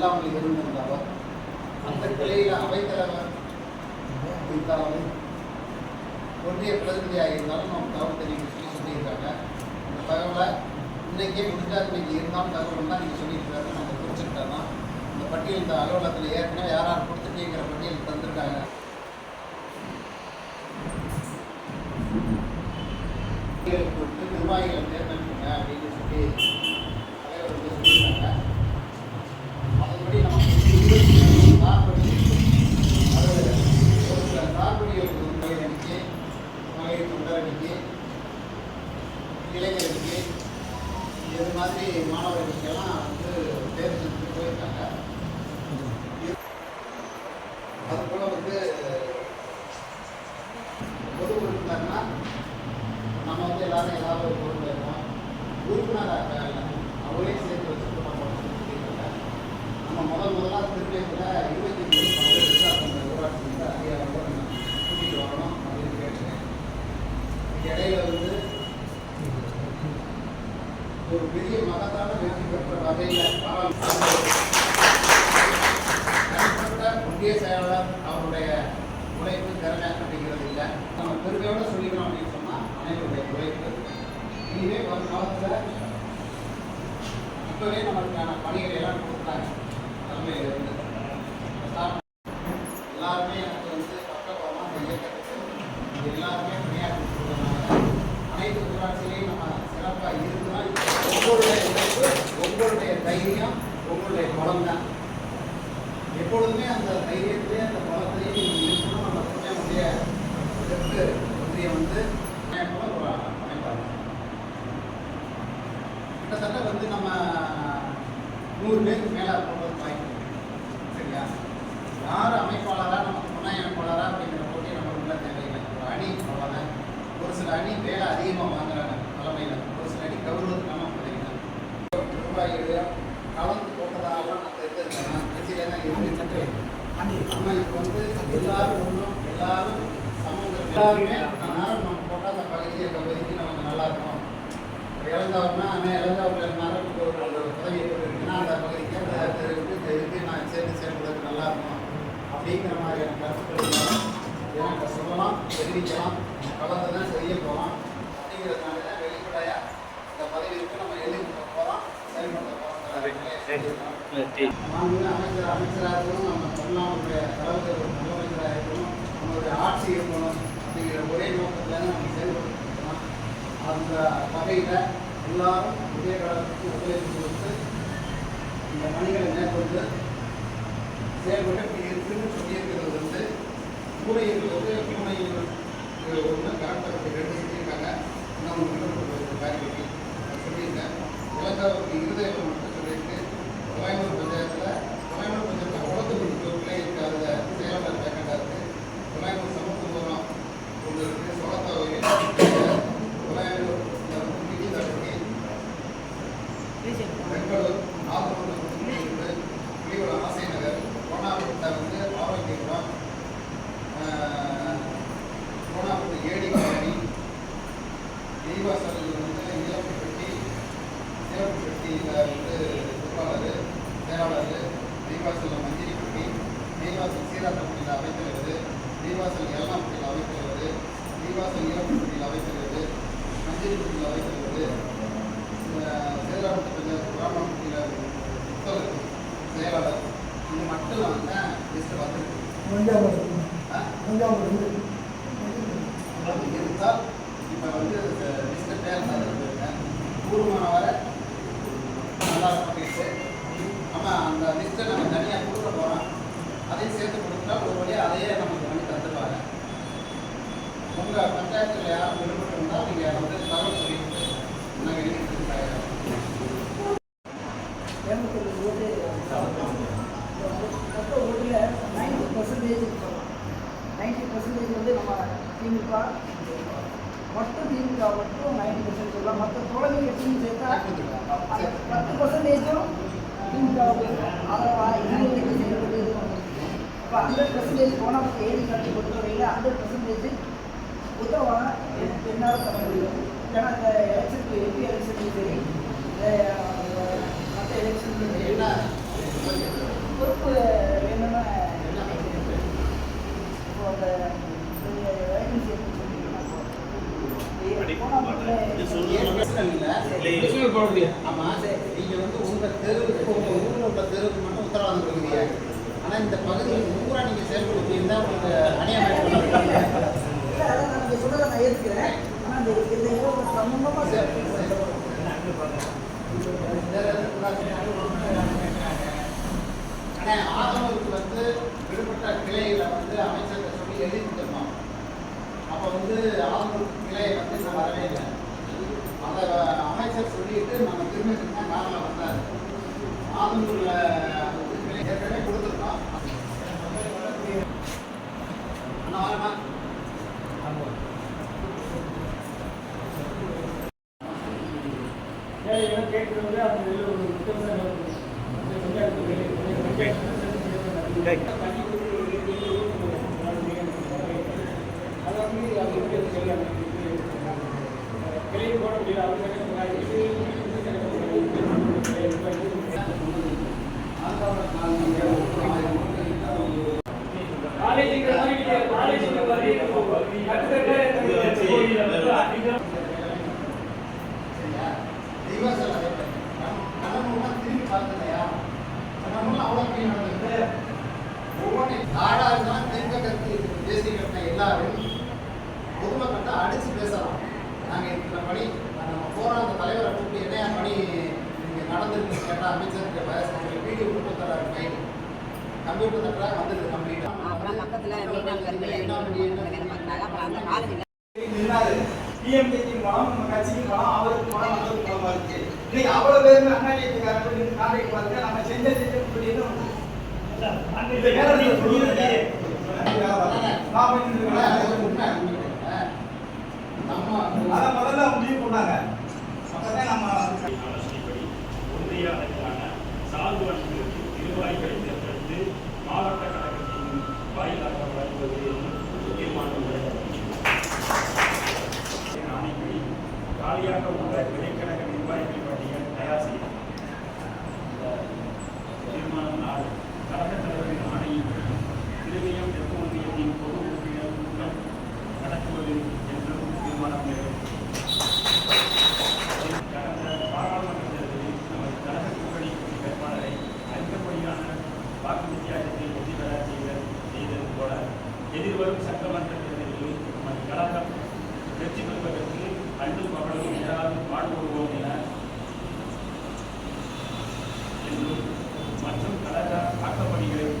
இல்லாமல் இருந்திருந்தாலோ அந்த கிளையில் அவைத்தலைவர் இருந்தாலும் ஒன்றிய பிரதிநிதியாக இருந்தாலும் நம்ம தகவல் தெரிவிக்க சொல்லி சொல்லியிருக்காங்க. அந்த தகவலை இன்னைக்கே முடிஞ்சால் இன்னைக்கு இருந்தாலும் தகவல் தான் நீங்கள் சொல்லியிருக்காங்க நம்ம குறிச்சிருக்கோம் இந்த பட்டியல் இந்த அலுவலகத்தில் ஏற்கனவே யார் யார் கொடுத்துட்டீங்கிற பட்டியல் தந்திருக்காங்க பட்டியலுக்கு கொடுத்து நிர்வாகிகளை தேர்ந்தெடுக்குங்க அப்படின்னு சொல்லி தலைவர் வந்து சொல்லியிருக்காங்க அதன்படி நமக்கு சார்படி அது ஒரு சில சார்படிகளுக்கு வந்து மகளிர் அணிக்கு மகளிர் தொண்டர் அணிக்கு இளைஞருக்கு இது மாதிரி மாணவர்களுக்கெல்லாம் வந்து தேர்வு செஞ்சு போயிருக்காங்க. அது வந்து பொது உறுப்பினர்னா நம்ம வந்து எல்லாரும் ஏதாவது ஒரு பொருள் வேணும். உறுப்பினராக அவரே சேர்த்து வச்சு சொல்லியிருக்காங்க. நம்ம முதல் முதலாக திருப்பியத்தில் இருபத்தி மூணு பங்கெடுத்து அந்த ஊராட்சி வந்து அதிகாரம் கூட்டிகிட்டு வரணும் அப்படின்னு கேட்டேன் இடையில வந்து ஒரு பெரிய மகத்தான வெற்றி பெற்ற வகையில் முக்கிய ஒன்றிய செயலாளர் அவருடைய உழைப்பு திறமை அப்படிங்கிறது இல்லை. நம்ம பெருமையோட சொல்லிக்கிறோம் அப்படின்னு சொன்னால் அனைவருடைய உழைப்பு. இனிமே வரும் காலத்தில் இப்போவே நம்மளுக்கான பணிகளை எல்லாம் கொடுத்தாங்க. தலைமையில் இருந்து சார், எல்லாருமே எனக்கு வந்து பக்கபலமாக அந்த இயக்கத்துக்கு எல்லாருமே பணியாற்றி சொல்லுவாங்க அனைத்து ஊராட்சியிலையும் நம்ம சிறப்பாக இருக்குன்னா உங்களுடைய உழைப்பு உங்களுடைய தைரியம் உங்களுடைய குளம் தான். எப்பொழுதுமே அந்த தைரியத்திலே அந்த குளத்திலே நீங்கள் இருக்கணும் நம்ம புண்ணியமுடைய தெற்கு ஒன்றிய வந்து அமைப்பாங்க கிட்டத்தட்ட வந்து நம்ம நூறு பேருக்கு மேலே போடுறது வாய்ப்பு இருக்கு. சரியா யார் அமைப்பாளராக நமக்கு துணை அமைப்பாளராக அப்படிங்கிற போட்டி நமக்கு உள்ள தேவையில்லை ஒரு அணி அவ்வளோதான் ஒரு சில அணி வேலை அதிகமாக வாங்குறாங்க தலைமையில் ஒரு சில அணி கௌரவத்துக்கான பதவிகள் நிர்வாகிகள் கலந்து போட்டதாக நான் தெரிஞ்சிருக்கேன் கட்சியில தான் இருந்துட்டு நம்ம இப்போ வந்து எல்லாரும் ஒன்றும் எல்லாரும் சமூகம் எல்லாருமே நேரம் நம்ம போட்டால் அந்த பகுதியை பகுதிக்கு நமக்கு நல்லா இருக்கும் இழந்தவர்னா ஆனால் இழந்தவர்கள் இருந்தாலும் ஒரு ஒரு பதவியை போட்டுருக்குன்னா அந்த பகுதிக்கு அந்த தெருவுக்கு தெருக்கு நான் சேர்ந்து சேர்ந்ததுக்கு நல்லா இருக்கும் அப்படிங்கிற மாதிரியான கருத்துக்கள் இருந்தாலும் எனக்கு சொல்லலாம் தெரிவிக்கலாம் கலந்து தான் செய்ய போகலாம் அப்படிங்கிறதுனால தான் வெளிப்படையாக இந்த பதவிக்கு நம்ம எழுதி போகிறோம் செயல்படுத்த போகிறோம் அமைச்சர் அமைச்சராக இருக்கணும் நம்ம தமிழ்நாட்டுடைய தலைவர் ஒரு முதலமைச்சராக இருக்கணும் நம்மளுடைய ஆட்சி இருக்கணும் அப்படிங்கிற ஒரே நோக்கத்தில் நம்ம செயல்படுத்தணும் அந்த வகையில் எல்லாரும் உதய காலத்துக்கு ஒத்துழைப்பு கொடுத்து இந்த பணிகளை மேற்கொண்டு செயல்பட்டு இப்படி இருக்குன்னு சொல்லியிருக்கிறது வந்து ஊழியர்கள் வந்து ஊழியர்கள் ஒன்று கரெக்டாக ரெண்டு சொல்லியிருக்காங்க. இன்னும் ஒன்று காரியப்படி சொல்லியிருக்கேன் இலங்காவுக்கு இருதயம் தெய்வாசல் சீராட்டப்பட்டியில் அவைத்தலைவர் தெய்வாசல் எல்லாம்பட்டியில் அவைத்தலைவர் தெய்வாசல் இளம்புப்பட்டியில் அவைத்தலைவர் மஞ்சிரிப்பட்டியில் அமைத்திருக்கிறது சேதராப்பட்டு பஞ்சாயத்து கிராமப்பட்டியில் புத்தகர் செயலாளர் இது மட்டும் வந்து லிஸ்ட் வந்திருக்கு அது இருந்தால் இப்போ வந்து லிஸ்ட் தேர்ந்தால் இருக்கேன் கூடுமான நல்லா பண்ணிட்டு நம்ம அந்த லிஸ்ட்டை நம்ம தனியாக கொடுக்க போகிறோம் அதையும் சேர்த்து கொடுத்தா ஒரு வழியாக அதையே நமக்கு பண்ணி தந்துடுவாங்க உங்கள் பஞ்சாயத்தில் யாரும் விடுபட்டு இருந்தால் நீங்கள் வந்து தகவல் சொல்லிட்டு நாங்கள் எழுதிட்டு தயாராக மொத்த ஓட்டில் நைன்டி பர்சன்டேஜ் நைன்டி பர்சன்டேஜ் வந்து நம்ம திமுக மட்டும் திமுக மட்டும் நைன்டி பர்சன்ட் சொல்லலாம் மற்ற சேர்த்தா அந்த பத்து பர்சன்டேஜும் திமுக ஆதரவா இளைஞர்களுக்கு அப்போ ஹண்ட்ரட் பர்சன்டேஜ் போனால் ஏடி காட்சி பொறுத்தவரையில் ஹண்ட்ரட் பர்சன்டேஜ் உத்தரவான என்னால் தர முடியும். ஏன்னா இந்த எலெக்ஷனுக்கு எம்பி எலெக்ஷனுக்கும் சரி மற்ற எலெக்ஷனுக்கும் சரி. என்ன பொறுப்பு வேணும்னு என்ன இப்போ அந்த வேகன்சி ஆமா நீங்க வந்து உங்க தெருவுக்கு உங்க ஊர்ல உள்ள தெருவுக்கு மட்டும் உத்தரவாதம் கொடுக்குறீங்க. ஆனா இந்த பகுதியில் பூரா நீங்க செயல்படுத்தி இருந்தா உங்களுக்கு பண்ண நீங்கள் சொல்கிறத நான் ஏற்றுக்கிறேன் ஆனால் இந்த இந்த இரவு சம்பந்தமாக ஆனா ஆதரவுக்கு வந்து விடுபட்ட கிளைகளை வந்து அமைச்சர்கிட்ட சொல்லி எழுதி கொடுத்துருந்தோம் அப்போ வந்து ஆதரவுக்கு கிளையை வந்து வரவே இல்லை. அதை அமைச்சர் சொல்லிட்டு நம்ம திரும்பி திரும்ப காரில் வந்தார். ஆதரவுல கிளை ஏற்கனவே கொடுத்துருந்தோம் அவங்க பொதுமக்கள்கிட்ட அடிச்சு பேசலாம். நாங்கள் இருக்கிற பணி நம்ம போராட்ட தலைவரை கூப்பிட்டு என்ன பணி இங்கே நடந்திருக்குன்னு கேட்டால் அமைச்சருக்கு வீடியோ கொடுத்து தராரு கைடு கம்ப்யூட்டர் தட்டுறாங்க வந்துடுது கம்ப்ளீட்டாக அப்புறம் பக்கத்துல நின்னாரு. டிஎம்கேக்கு பலம் நம்ம கட்சிக்கு அவருக்கு பலம் அவருக்கு பலமா இருக்கு. இன்னைக்கு அவ்வளவு பேருமே அண்ணா டிஎம்கே நின்று பாருங்க நம்ம செஞ்ச செஞ்ச அப்படின்னு நம்ம அதை முதல்ல முடிவு பண்ணாங்க அப்பதான் நம்ம பொறியாளருக்கான சார்பு அணிகளுக்கு நிர்வாகிகளை தேர்ந்தெடுத்து மாவட்ட கழகத்தின் வாயிலாக வழங்குவது என்று தீர்மானம் ஆணைப்படி காலியாக உள்ள போராட்டம் வெற்றி பெறுவதற்கு அன்றும் அவர்களும் எதிராக பாடுபடுவோம் என மற்றும் கலக ஆக்கப்படுகிறது.